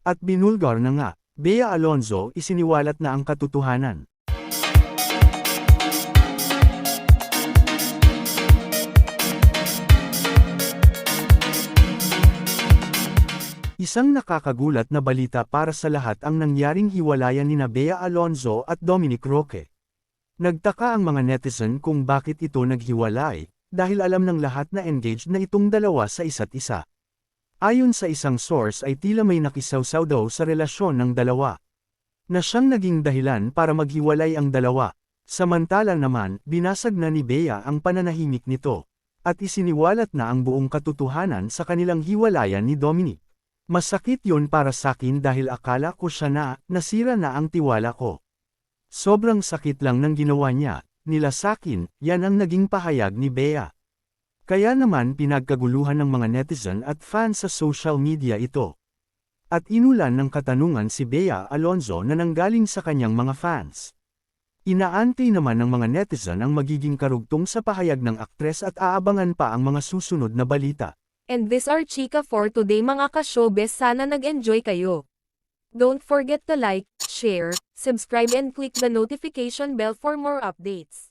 At binulgar na nga, Bea Alonzo isiniwalat na ang katotohanan. Isang nakakagulat na balita para sa lahat ang nangyaring hiwalayan ni Bea Alonzo at Dominic Roque. Nagtaka ang mga netizen kung bakit ito naghiwalay, dahil alam ng lahat na engaged na itong dalawa sa isa't isa. Ayon sa isang source ay tila may nakisawsaw daw sa relasyon ng dalawa. Na siyang naging dahilan para maghiwalay ang dalawa. Samantala naman, binasag na ni Bea ang pananahimik nito. At isiniwalat na ang buong katotohanan sa kanilang hiwalayan ni Dominic. Masakit yun para sakin dahil akala ko siya na, nasira na ang tiwala ko. Sobrang sakit lang ng ginawa niya, nila sakin, yan ang naging pahayag ni Bea. Kaya naman pinagkaguluhan ng mga netizen at fans sa social media ito. At inulan ng katanungan si Bea Alonzo na nanggaling sa kanyang mga fans. Inaantay naman ng mga netizen ang magiging karugtong sa pahayag ng aktres at aabangan pa ang mga susunod na balita. And this are chika for today mga ka-showbiz sana nag-enjoy kayo. Don't forget to like, share, subscribe and click the notification bell for more updates.